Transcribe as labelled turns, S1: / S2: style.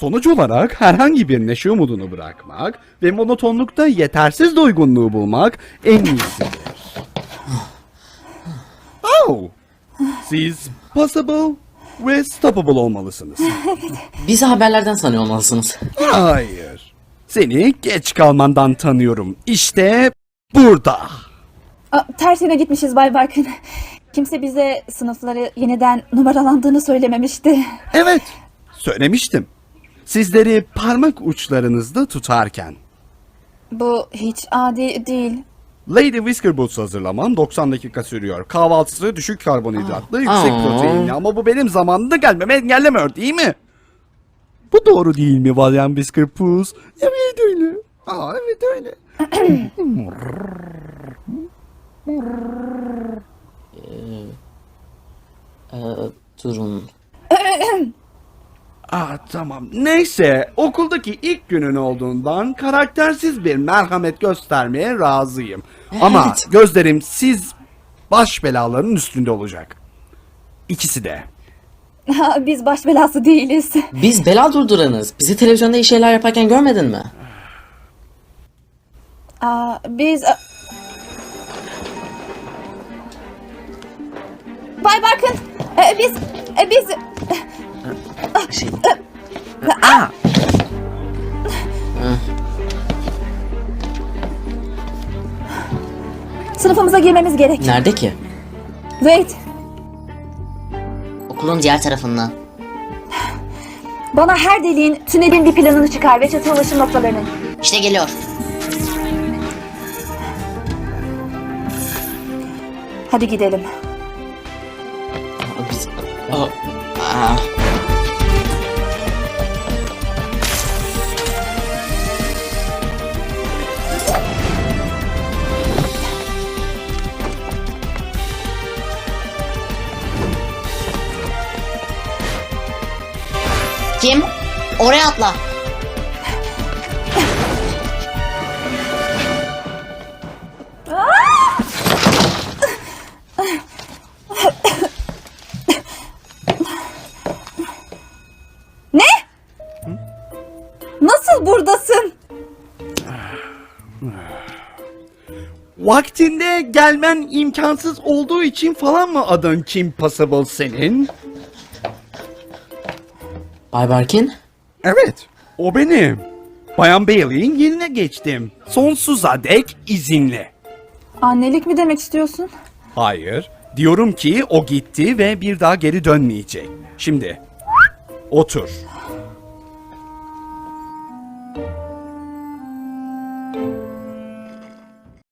S1: Sonuç olarak herhangi bir neşe umudunu bırakmak ve monotonlukta yetersiz doygunluğu bulmak en iyisidir. Oh! Siz possible ve stoppable olmalısınız.
S2: Bizi haberlerden sanıyor olmalısınız.
S1: Hayır. Seni geç kalmandan tanıyorum. İşte burada.
S3: Aa, ters yöne gitmişiz Bay Barkın. Kimse bize sınıfları yeniden numaralandığını söylememişti.
S1: Evet, söylemiştim. Sizleri parmak uçlarınızda tutarken.
S3: Bu hiç adi değil.
S1: Lady Whisker Boots hazırlamam 90 dakika sürüyor. Kahvaltısı düşük karbonhidratlı, yüksek
S2: Aa.
S1: proteinli ama bu benim zamanında gelmeme engellemiyor değil mi? Bu doğru değil mi Valyan Whisker Boots? Evet öyle. Aa evet öyle.
S2: Ee, durun.
S1: Aa tamam. Neyse okuldaki ilk günün olduğundan karaktersiz bir merhamet göstermeye razıyım. Ama
S2: Evet.
S1: gözlerim siz baş belalarının üstünde olacak. İkisi de.
S3: Ha, Biz baş belası değiliz.
S2: Biz bela durduranız. Bizi televizyonda iyi şeyler yaparken görmedin mi?
S3: Aa, biz... Bay Barkın, e, biz... e, biz...
S2: Şey,
S3: Sınıfımıza girmemiz gerek.
S2: nerede ki?
S3: Wait,
S4: Okulun diğer tarafında.
S3: bana her deliğin tünelin bir planını çıkar ve çatı ulaşım noktalarının.
S4: İşte geliyor.
S3: Hadi gidelim.
S2: Aa, Biz... Aa, aa.
S4: Kim? Oraya atla.
S3: Ne? Nasıl buradasın?
S1: Vaktinde gelmen imkansız olduğu için falan mı adın Kim Possible senin?
S2: Bay Barkin?
S1: Evet, o benim. Bayan Bailey'in yerine geçtim. Sonsuza dek izinli.
S3: Annelik mi demek istiyorsun?
S1: Hayır, diyorum ki o gitti ve bir daha geri dönmeyecek. Şimdi, otur.